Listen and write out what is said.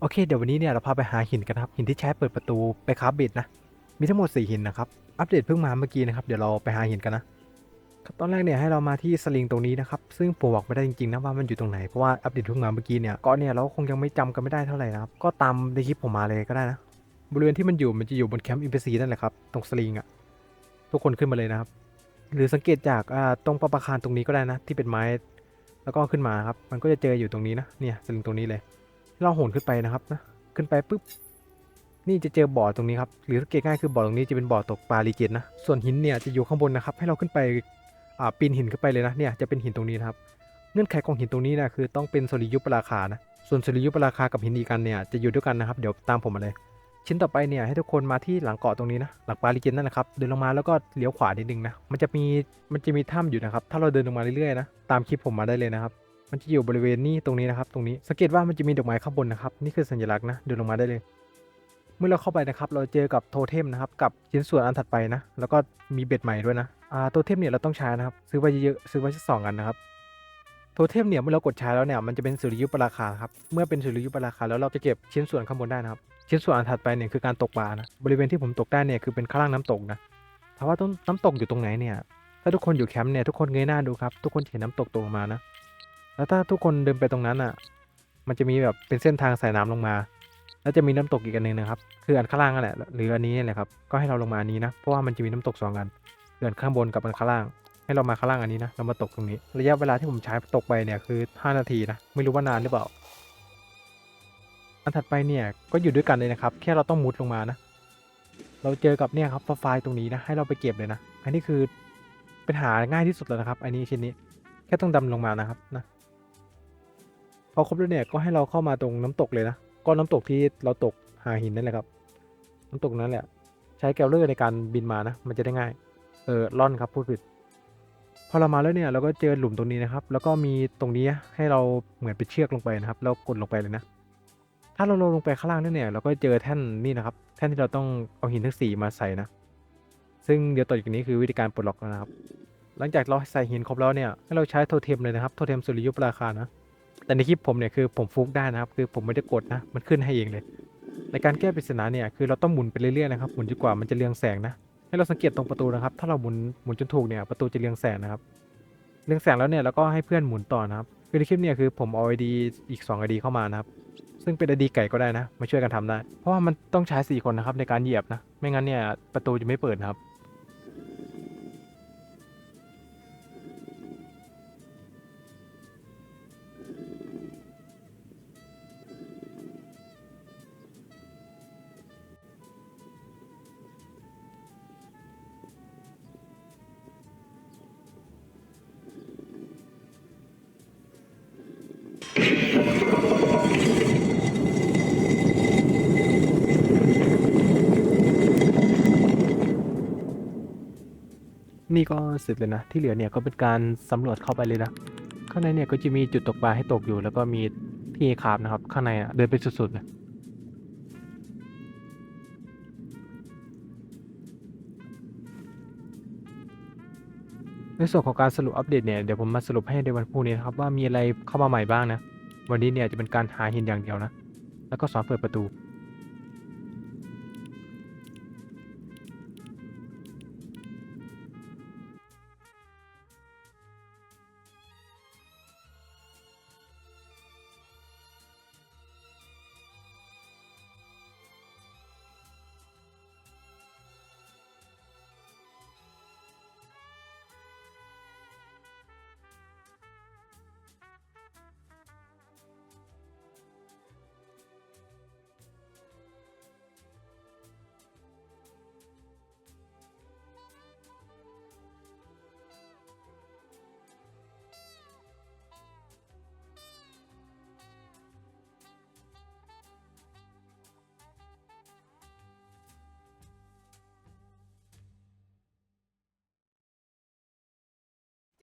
โอเค เดี๋ยววันนี้เนี่ยเราพาไปหาหินกันครับหินที่ใช้เปิดประตูไปคราฟเบ็ดนะ มีทั้งหมด 4 หินนะครับอัปเดตเพิ่งมาเมื่อกี้นะครับเดี๋ยวเราไปหาหินกันนะครับตอนแรกเนี่ยให้เรามาที่สลิงตรงนี้นะครับซึ่งผมบอกไม่ได้จริงๆนะว่ามันอยู่ตรงไหนเพราะว่าอัปเดตเพิ่งมาเมื่อกี้เนี่ยก็เนี่ยเราคงยังไม่จำกันไม่ได้เท่าไหร่นะครับก็ตามในคลิปผมมาเลยก็ได้นะบริเวณที่มันอยู่มันจะอยู่บนแคมป์อินเพซีนั่นแหละครับตรงสลิงอะ่ะทุกคนขึ้นมาเลยนะครับ หรือสังเกตจากตรงประปาคารตรงนี้ก็ได้นะที่เป็นไม้ แล้วก็ขึ้นมาครับมันก็จะเจออยู่ตรงนี้นะเนี่ยสลิงตรงนี้เลย เราโหนขึ้นไปนะครับนะขึ้นไปปุ๊บนี่จะเจอบ่อตรงนี้ครับหรือสังเกตง่ายคือบ่อตรงนี้จะเป็นบ่อตกปลาลีเจนนะส่วนหินเนี่ยจะอยู่ข้างบนนะครับ ให้เราขึ้นไปอ่าปีนหินขึ้นไปเลยนะเนี่ยจะเป็นหินตรงนี้นะครับเงื่อนไขของหินตรงนี้นะคือต้องเป็นสุริยุปราคานะส่วนสุริยุปราคากับหินอีกันเนี่ยจะอยู่ด้วยกันนะครับเดี๋ยวตามผมมาเลย ชิ้นต่อไปเนี่ยให้ทุกคนมาที่หลังเกาะตรงนี้นะหลังปลาลีเจนนั่นแหละครับเดินลงมาแล้วก็เลี้ยวขวานิดนึงนะมันจะมีมันจะมีถ้ำอยู่นะครับถ้าเราเดินลงมาเรื่อยๆนะตามคลิปผมมาได้เลยนะครับ มันจะอยู่บริเวณนี้ตรงนี้นะครับ ตรงนี้สังเกตว่ามันจะมีดอกไม้ข้างบนนะครับ นี่คือสัญลักษณ์นะ เดินลงมาได้เลย เมื่อเราเข้าไปนะครับ เราเจอกับโทเทมนะครับ กับชิ้นส่วนอันถัดไปนะ แล้วก็มีเบ็ดใหม่ด้วยนะอ่าโทเทมเนี่ยเราต้องใช้นะครับ ซื้อไว้เยอะๆซื้อไว้สักสองอันนะครับโทเทมเนี่ยเมื่อเรากดใช้แล้วเนี่ยมันจะเป็นสุริยุปราคาครับเมื่อเป็นสุริยุปราคาแล้วเราจะเก็บชิ้นส่วนข้างบนได้นะครับชิ้นส่วนอันถัดไปเนี่ยคือการตกปลานะบริเวณที่ผมตกได้เนี่ยคือเป็นข้างล่างน้ำตกนะถามว่าต้นน้ำตกอยู่ตรงไหนเนี่ยถ้าทุกคนอยู่แคมป์เนี่ยทุกคนเงยหน้าดูครับทุกคนเห็นน้ำตกตกลงมานะ แล้วถ้าทุกคนเดินไปตรงนั้นอะ มันจะมีแบบเป็นเส้นทางสายน้ำลงมา แล้วจะมีน้ำตกอีกอันหนึ่งนะครับ คืออันข้างล่างนั่นแหละ หรืออันนี้นี่แหละครับ ก็ให้เราลงมาอันนี้นะ เพราะว่ามันจะมีน้ำตกสองอันคือนข้างบนกับอันข้างล่าง ให้เรามาข้างล่างอันนี้นะ เรามาตกตรงนี้ ระยะเวลาที่ผมใช้ตกไปเนี่ยคือ 5 นาทีนะ ไม่รู้ว่านานหรือเปล่า อันถัดไปเนี่ย ก็อยู่ด้วยกันเลยนะครับ แค่เราต้องมุดลงมานะ เราเจอกับเนี่ยครับไฟล์ตรงนี้นะ ให้เราไปเก็บเลยนะ อันนี้คือเป็นหาง่ายที่สุดแล้วนะครับ อันนี้ชิ้นนี้ แค่ต้องดำลงมานะครับนะ พอครบแล้วเนี่ยก็ให้เราเข้ามาตรงน้ำตกเลยนะก้อนน้ำตกที่เราตกหาหินนั่นแหละครับ น้ำตกนั้นแหละ ใช้แกลเลอร์ในการบินมานะ มันจะได้ง่าย เออล่อนครับพูดผิด พอเรามาแล้วเนี่ยเราก็เจอหลุมตรงนี้นะครับ แล้วก็มีตรงนี้ให้เราเหมือนเป็นเชือกลงไปนะครับ แล้วกดลงไปเลยนะ ถ้าเราลงไปข้างล่างนั่เนี่ยเราก็เจอแท่นนี่นะครับ แท่นที่เราต้องเอาหินทั้งสี่มาใส่นะ ซึ่งเดี๋ยวต่อจากนี้คือวิธีการปลดล็อกนะครับ หลังจากเราใส่หินครบแล้วเนี่ยให้เราใช้โทเทมเลยนะครับ โทเทมสุริยุปราคานะ แต่ในคลิปผมเนี่ยคือผมฟุกได้นะครับ คือผมไม่ได้กดนะ มันขึ้นให้เองเลย ในการแก้ปริศนาเนี่ยคือเราต้องหมุนไปเรื่อยๆนะครับ หมุนจนกว่ามันจะเรืองแสงนะ ให้เราสังเกตตรงประตูนะครับ ถ้าเราหมุนหมุนจนถูกเนี่ยประตูจะเรืองแสงนะครับ เรืองแสงแล้วเนี่ยเราก็ให้เพื่อนหมุนต่อนะครับ คือในคลิปเนี่ยคือผมเอาไอดีอีก2ไอดีเข้ามานะครับซึ่งเป็นไอดีไก่ก็ได้นะมาช่วยกันทำได้ เพราะว่ามันต้องใช้4คนนะครับในการเหยียบนะ ไม่งั้นเนี่ยประตูจะไม่เปิดครับ นี่ก็สร็จเลยนะ ที่เหลือเนี่ยก็เป็นการสำรวจเข้าไปเลยนะ ข้างในเนี่ยก็จะมีจุดตกปลาให้ตกอยู่ แล้วก็มีที่คาบนะครับ ข้างในอะเดินไปสุดๆเลยในส่วนของการสรุปอัปเดตเนี่ยเดี๋ยวผมมาสรุปให้ในวันพรุ่งนี้นะครับว่ามีอะไรเข้ามาใหม่บ้างนะ วันนี้เนี่ยจะเป็นการหาหินอย่างเดียวนะ แล้วก็สอนเปิดประตู